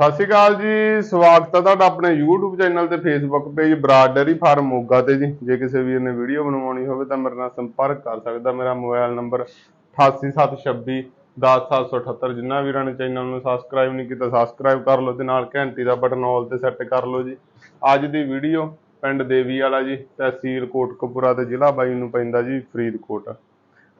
ਸਤਿ ਸ਼੍ਰੀ ਅਕਾਲ ਜੀ, ਸਵਾਗਤ ਹੈ ਤੁਹਾਡਾ ਆਪਣੇ YouTube ਚੈਨਲ ਤੇ Facebook page Brar dairy farm Moga ਤੇ ਜੀ। ਜੇ ਕਿਸੇ ਵੀਰ ਨੇ ਵੀਡੀਓ ਬਣਵਾਉਣੀ ਹੋਵੇ ਤਾਂ ਮੇਰੇ ਨਾਲ ਸੰਪਰਕ ਕਰ ਸਕਦਾ। ਮੇਰਾ ਮੋਬਾਈਲ ਨੰਬਰ 88726 10778 ਜਿੰਨਾ ਵੀਰਾਂ ਨੇ ਚੈਨਲ ਨੂੰ ਸਬਸਕ੍ਰਾਈਬ ਨਹੀਂ ਕੀਤਾ ਸਬਸਕ੍ਰਾਈਬ ਕਰ ਲਓ ਤੇ ਨਾਲ ਘੰਟੀ ਦਾ ਬਟਨ ਆਲ ਤੇ ਸੈੱਟ ਕਰ ਲਓ ਜੀ। ਅੱਜ ਦੀ ਵੀਡੀਓ ਪਿੰਡ ਦੇਵੀ ਵਾਲਾ ਜੀ, ਤਹਿਸੀਲ ਕੋਟਕਪੂਰਾ ਤੇ ਜ਼ਿਲ੍ਹਾ ਬਾਈ ਨੂੰ ਪੈਂਦਾ ਜੀ ਫਰੀਦਕੋਟ।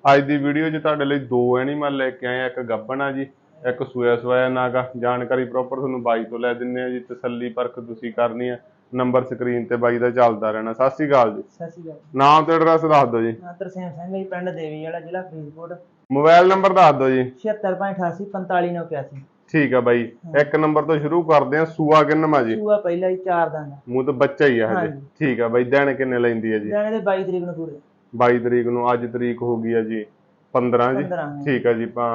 ਅੱਜ ਦੀ ਵੀਡੀਓ 'ਚ ਤੁਹਾਡੇ ਲਈ ਦੋ ਐਨੀਮਲ ਲੈ ਕੇ ਆਏ ਆ, ਇੱਕ ਗੱਬਣ ਆ ਜੀ ਇੱਕ ਸੂਆ ਸਵਾਇਆ ਨਾਗਾ ਜਾਣਕਾਰੀ ਪ੍ਰੋਪਰ ਤੁਹਾਨੂੰ ਬਾਈ ਤੋਂ ਲੈ ਦਿੰਨੇ ਆ ਜੀ ਤਸੱਲੀ ਪਰਖ ਤੁਸੀਂ ਕਰਨੀ ਆ। ਨੰਬਰ ਸਕਰੀਨ ਤੇ ਬਾਈ ਦਾ ਚੱਲਦਾ ਰਹਿਣਾ। ਸਤਿ ਸ਼੍ਰੀ ਅਕਾਲ ਜੀ। ਸਤਿ ਸ਼੍ਰੀ ਅਕਾਲ। ਨਾਮ ਤੇ ਐਡਰੈਸ ਦੱਸ ਦਿਓ ਜੀ। ਮੈਂ ਤਰਸੇਮ ਸਿੰਘ ਜੀ ਪਿੰਡ ਦੇਵੀ ਵਾਲਾ ਜ਼ਿਲ੍ਹਾ ਫਰੀਦਕੋਟ। ਮੋਬਾਈਲ ਨੰਬਰ ਦੱਸ ਦਿਓ ਜੀ। 7688 4581 ਠੀਕ ਆ ਬਾਈ। ਇੱਕ ਨੰਬਰ ਤੋਂ ਸ਼ੁਰੂ ਕਰਦੇ ਆ ਸੂਆ ਕਿੰਨਵਾ ਜੀ? ਸੂਆ ਪਹਿਲਾ ਹੀ ਚਾਰ ਦਿਨ ਦਾ ਮੂੰਹ ਤੋਂ ਬੱਚਾ ਹੀ ਆ ਹਜੇ। ਠੀਕ ਆ ਬਾਈ ਦਿਨ ਕਿੰਨੇ ਲੈਂਦੀ ਆ ਜੀ? ਜਾਣੇ ਦੇ 22 ਤਰੀਕ ਨੂੰ ਪੂਰੇ 22 ਤਰੀਕ ਨੂੰ ਅੱਜ ਤਰੀਕ ਹੋ ਗਈ ਆ ਜੀ 15 ਜੀ। 15 ਠੀਕ ਆ ਜੀ ਪਾ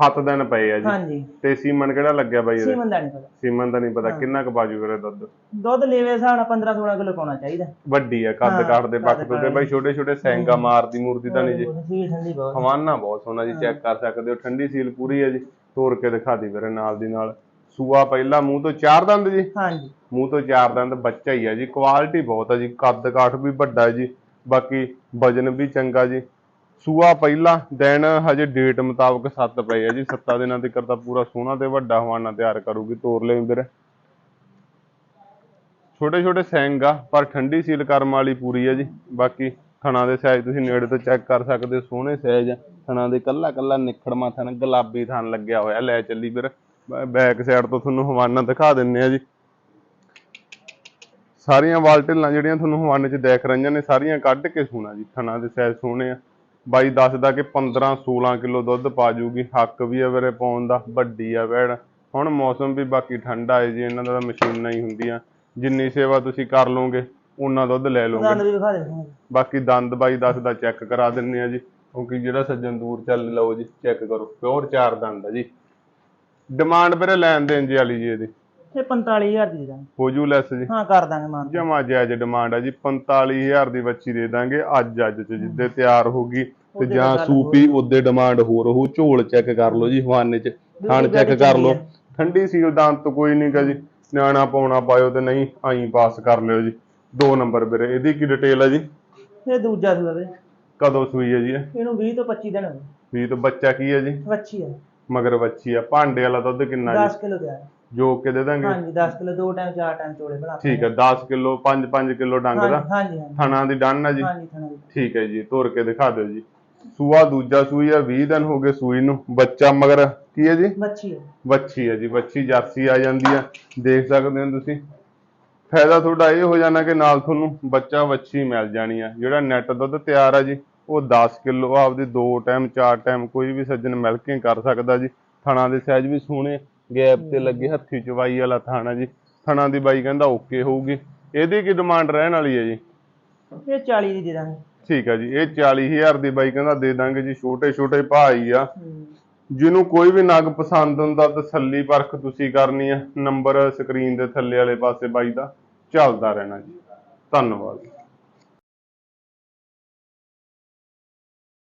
7 ਦਿਨ ਪਏ ਆ ਜੀ। ਹਾਂਜੀ। ਤੇ ਸੀਮਨ ਕਿਹੜਾ ਲੱਗਿਆ ਬਾਈ ਇਹਦੇ? ਸੀਮਨ ਦਾ ਨਹੀਂ ਪਤਾ। ਸੀਮਨ ਦਾ ਨਹੀਂ ਪਤਾ। ਕਿੰਨਾ ਕੁ ਬਾਜੂ ਕਰੇ ਦੁੱਧ? ਦੁੱਧ ਲੇਵੇ ਹਿਸਾਬ ਨਾਲ 15 16 ਕਿਲੋ ਪਾਉਣਾ ਚਾਹੀਦਾ। ਵੱਡੀ ਆ ਕੱਦ ਹਾਂ, ਕਾਠ ਦੇ ਪੱਖ ਕੱਦ ਤੋਂ ਬਾਈ ਛੋਟੇ ਛੋਟੇ ਸੈਂਗਾ ਮਾਰਦੀ ਮੂਰਤੀ ਤਾਂ ਨਹੀਂ ਜੀ। ਸੀਲ ਠੰਡੀ ਬਹੁਤ। ਹਵਾਨਾ ਬਹੁਤ ਸੋਹਣਾ ਜੀ ਚੈੱਕ ਕਰ ਸਕਦੇ ਹੋ। ਠੰਡੀ ਸੀਲ ਪੂਰੀ ਹੈ ਜੀ। ਤੋੜ ਕੇ ਦਿਖਾ ਦੀ ਵੀਰੇ ਨਾਲ ਦੀ ਨਾਲ। ਸੂਆ ਪਹਿਲਾ ਮੂੰਹ ਤੋਂ ਚਾਰ ਦੰਦ ਜੀ। ਹਾਂਜੀ। ਮੂੰਹ ਤੋਂ ਚਾਰ ਦੰਦ ਬੱਚਾ ਹੀ ਹੈ ਜੀ। ਕੁਆਲਿਟੀ ਬਹੁਤ ਹੈ ਜੀ। ਕੱਦ ਕਾਠ ਵੀ ਵੱਡਾ ਹੈ ਜੀ। ਬਾਕੀ ਵਜਨ ਵੀ ਚੰਗਾ ਜੀ। ਸੂਆ ਪਹਿਲਾ ਦਿਨ ਹਜੇ ਡੇਟ ਮੁਤਾਬਕ 7 ਪਏ ਆ ਜੀ। 7 ਦਿਨਾਂ ਤੱਕ ਤਾਂ ਪੂਰਾ ਸੋਹਣਾ ਤੇ ਵੱਡਾ ਹਵਾਨਾ ਤਿਆਰ ਕਰੂਗੀ, ਤੋਰ ਲੈ ਵੀਰੇ। ਛੋਟੇ ਛੋਟੇ ਸੈਂਗ ਆ, ਪਰ ਠੰਡੀ ਸੀਲ ਕਰਮ ਵਾਲੀ ਪੂਰੀ ਹੈ ਜੀ। ਬਾਕੀ ਥਣਾ ਦੇ ਸਾਈਜ਼ ਤੁਸੀਂ ਨੇੜੇ ਤੋਂ ਚੈੱਕ ਕਰ ਸਕਦੇ ਹੋ, ਸੋਹਣੇ ਸਾਈਜ਼ ਆ। ਥਣਾ ਦੇ ਕੱਲਾ ਕੱਲਾ ਨਿਖੜਮਾ ਥਣ ਗੁਲਾਬੀ ਥਣ ਲੱਗਿਆ ਹੋਇਆ। ਲੈ ਚੱਲੀ ਵੀਰ ਬੈਕ ਸਾਈਡ ਤੋਂ ਤੁਹਾਨੂੰ ਹਵਾਨਾ ਦਿਖਾ ਦਿੰਨੇ ਆ ਜੀ। ਸਾਰੀਆਂ ਵਾਲਟਲਾਂ ਜਿਹੜੀਆਂ ਤੁਹਾਨੂੰ ਹਵਾਨੇ 'ਚ ਦੇਖ ਰਹੀਆਂ ਨੇ, ਸਾਰੀਆਂ ਕੱਢ ਕੇ ਸੋਣਾ ਜੀ। ਥਣਾ ਦੇ ਸਾਈਜ਼ ਸੋਹਣੇ ਆ। ਬਾਈ ਦੱਸਦਾ ਕਿ 15 16 ਕਿਲੋ ਦੁੱਧ ਪਾ ਜੂਗੀ। ਹੱਕ ਵੀ ਆ ਵੀਰੇ ਪਾਉਣ ਦਾ ਵੱਡੀ ਆ ਵੈੜ ਹੁਣ ਮੌਸਮ ਵੀ ਬਾਕੀ ਠੰਡਾ ਹੈ ਜੀ ਇਹਨਾਂ ਦਾ ਤਾਂ ਮਸ਼ੀਨਾਂ ਹੀ ਹੁੰਦੀਆਂ। ਜਿੰਨੀ ਸੇਵਾ ਤੁਸੀਂ ਕਰ ਲਓਗੇ ਉਨਾ ਦੁੱਧ ਲੈ ਲਓਗੇ। ਬਾਕੀ ਦੰਦ ਬਾਈ ਦੱਸਦਾ ਚੈੱਕ ਕਰਾ ਦਿੰਨੇ ਆ ਜੀ। ਕਿਉਂਕਿ ਜਿਹੜਾ ਸੱਜਣ ਦੂਰ ਚੱਲ ਲਓ ਜੀ ਚੈੱਕ ਕਰੋ। ਪਿਓਰ ਚਾਰ ਦੰਦ ਆ ਜੀ। ਡਿਮਾਂਡ ਵੀਰੇ ਲੈਣ ਦੇਣ ਜੀ ਵਾਲੀ ਜੀ ਇਹਦੀ। ਇਹ 45000 ਦੀ ਦੇ ਦਾਂਗੇ। ਹੋ ਜੂ ਲੈਸ ਜੀ। ਹਾਂ ਕਰ ਦਾਂਗੇ ਮਾਨ। ਜਮਾ ਜਾਇਜ਼ ਡਿਮਾਂਡ ਆ ਜੀ 45000 ਦੀ ਬੱਚੀ ਦੇ ਦਾਂਗੇ ਅੱਜ ਅੱਜ ਚ ਜਿੱਦੇ ਤਿਆਰ ਹੋਗੀ ਤੇ ਜਾਂ ਸੂਪੀ ਉਹਦੇ ਡਿਮਾਂਡ ਹੋਰ ਉਹ ਝੋਲ ਚੈੱਕ ਕਰ ਲਓ ਜੀ ਹਵਾਨੇ ਚ ਥਣ ਚੈੱਕ ਕਰ ਲਓ। ਹੈ। ਠੰਡੀ ਸੀਲ ਦੰਦ ਤੋਂ ਕੋਈ ਨਹੀਂ ਗਾ ਜੀ ਨਿਆਣਾ ਪਾਉਣਾ ਪਾਇਓ ਤੇ ਨਹੀਂ ਆਈ ਪਾਸ ਕਰ ਲਿਓ ਜੀ। ਦੋ ਨੰਬਰ ਵੀਰੇ ਇਹਦੀ ਕੀ ਡਿਟੇਲ ਹੈ ਜੀ? ਇਹ ਦੂਜਾ ਸੂਆ ਵੀਰੇ ਕਦੋਂ ਸੂਈ ਹੈ ਜੀ ਇਹ? ਇਹਨੂੰ 20 ਤੋਂ 25 ਦਿਨ ਹੋ ਗਏ। ਵੀ ਤੋਂ ਬੱਚਾ ਕੀ ਹੈ ਜੀ? ਵੱਛੀ ਹੈ ਮਗਰ ਬੱਚੀ ਆ ਭਾਂਡੇ ਵਾਲਾ ਦੁੱਧ ਕਿੰਨਾ 10 ਜੀ ਕਿਲੋ ਤਿਆਰ। ਹੈ। ਜੋ ਕੇ ਦੇ ਦਾਂਗੇ। ਹਾਂਜੀ 10 ਕਿਲੋ ਦੋ ਟਾਈਮ ਚਾਰ ਟਾਈਮ ਚੋਲੇ ਬਣਾ ਕੇ ਠੀਕ ਹੈ 10 ਕਿਲੋ 5 5 ਕਿਲੋ ਡੰਗ ਦਾ। ਹਾਂਜੀ ਹਾਂਜੀ। ਹਾਂਜੀ ਥਣਾ ਦੀ ਡੰਨ ਆ ਜੀ। ਹਾਂਜੀ ਥਣਾ ਦੀ ਠੀਕ ਹੈ ਜੀ ਤੋਰ ਕੇ ਦਿਖਾ ਦਿਓ ਜੀ। ਸੂਆ ਦੂਜਾ ਸੂਈ ਆ 20 ਦਿਨ ਹੋ ਗਏ ਸੂਈ ਨੂੰ। ਬੱਚਾ ਮਗਰ ਕੀ ਹੈ ਜੀ? ਵੱਛੀ ਹੈ ਬੱਚੀ ਹੈ ਜੀ ਬੱਚੀ ਜਰਸੀ ਆ ਜਾਂਦੀ ਆ। ਦੇਖ ਸਕਦੇ ਹੋ ਤੁਸੀਂ। ਫਾਇਦਾ ਤੁਹਾਡਾ ਇਹ ਹੋ ਜਾਣਾ ਕਿ ਨਾਲ ਤੁਹਾਨੂੰ ਬੱਚਾ ਵੱਛੀ ਮਿਲ ਜਾਣੀ ਆ। ਜਿਹੜਾ ਨੈਟ ਦੁੱਧ ਤਿਆਰ ਆ ਜੀ ਉਹ 10 ਕਿਲੋ ਆਪਦੀ ਦੋ ਟਾਈਮ ਚਾਰ ਟਾਈਮ ਕੋਈ ਵੀ ਸੱਜਣ ਮਿਲਕਿੰਗ ਕਰ ਸਕਦਾ ਜੀ। ਥਣਾ ਦੇ ਸਾਈਜ਼ ਵੀ ਸੋਹਣੇ ਗੈਪ ਤੇ ਲੱਗੇ ਹੱਥੀ ਚਵਾਈ ਵਾਲਾ ਥਾਣਾ ਜੀ। ਥਣਾ ਦੀ ਬਾਈ ਕਹਿੰਦਾ ਓਕੇ ਹੋਊਗੀ। ਇਹਦੀ ਕੀ ਡਿਮਾਂਡ ਰਹਿਣ ਵਾਲੀ ਹੈ ਜੀ? ਇਹ 40 ਦੀ ਦੇ ਦਾਂਗੇ। ਠੀਕ ਆ ਜੀ ਇਹ 40000 ਦੀ ਬਾਈ ਕਹਿੰਦਾ ਦੇ ਦਾਂਗੇ ਜੀ ਛੋਟੇ ਛੋਟੇ ਭਾਈ ਆ। ਜਿਹਨੂੰ ਕੋਈ ਵੀ ਨਗ ਪਸੰਦ ਹੁੰਦਾ ਤਸੱਲੀ ਪਰਖ ਤੁਸੀਂ ਕਰਨੀ ਆ। ਨੰਬਰ ਸਕਰੀਨ ਦੇ ਥੱਲੇ ਵਾਲੇ ਪਾਸੇ ਬਾਈ ਦਾ ਚੱਲਦਾ ਰਹਿਣਾ ਜੀ। ਧੰਨਵਾਦ।